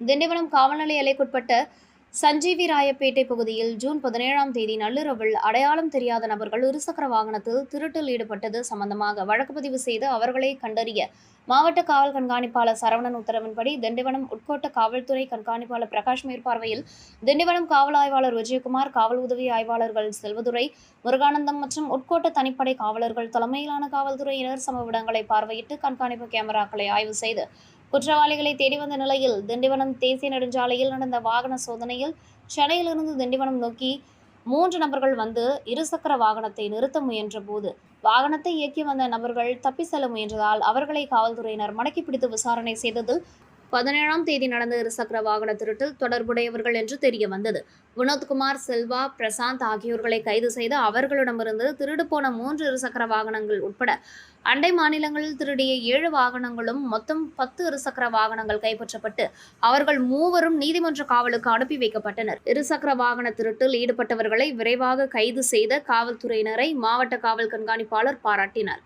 திண்டிவனம் காவல்நிலை எல்லைக்குட்பட்ட சஞ்சீவி ராயப்பேட்டை பகுதியில் ஜூன் பதினேழாம் தேதி நள்ளிரவில் அடையாளம் தெரியாத நபர்கள் இருசக்கர வாகனத்தில் திருட்டில் ஈடுபட்டது சம்பந்தமாக வழக்கு பதிவு செய்து அவர்களை கண்டறிய மாவட்ட காவல் கண்காணிப்பாளர் சரவணன் உத்தரவின்படி திண்டிவனம் உட்கோட்ட காவல்துறை கண்காணிப்பாளர் பிரகாஷ் மேற்பார்வையில் திண்டிவனம் காவல் ஆய்வாளர் விஜயகுமார் காவல் உதவி ஆய்வாளர்கள் செல்வதுரை முருகானந்தம் மற்றும் உட்கோட்ட தனிப்படை காவலர்கள் தலைமையிலான காவல்துறையினர் சம்பவ இடங்களை பார்வையிட்டு கண்காணிப்பு கேமராக்களை ஆய்வு செய்து குற்றவாளிகளை தேடி வந்த நிலையில் திண்டிவனம் தேசிய நெடுஞ்சாலையில் நடந்த வாகன சோதனையில் சென்னையிலிருந்து திண்டிவனம் நோக்கி மூன்று நபர்கள் வந்து இருசக்கர வாகனத்தை நிறுத்த முயன்ற போது வாகனத்தை இயக்கி வந்த நபர்கள் தப்பி செல்ல முயன்றதால் அவர்களை காவல்துறையினர் மடக்கி பிடித்து விசாரணை செய்ததில் பதினேழாம் தேதி நடந்த இருசக்கர வாகன திருட்டில் தொடர்புடையவர்கள் என்று தெரிய வந்தது. வினோத்குமார் செல்வா பிரசாந்த் ஆகியோர்களை கைது செய்து அவர்களிடமிருந்து திருடு போன மூன்று இருசக்கர வாகனங்கள் உட்பட அண்டை மாநிலங்களில் திருடிய ஏழு வாகனங்களும் மொத்தம் பத்து இருசக்கர வாகனங்கள் கைப்பற்றப்பட்டு அவர்கள் மூவரும் நீதிமன்ற காவலுக்கு அனுப்பி வைக்கப்பட்டனர். இருசக்கர வாகன திருட்டில் ஈடுபட்டவர்களை விரைவாக கைது செய்த காவல்துறையினரை மாவட்ட காவல் கண்காணிப்பாளர் பாராட்டினார்.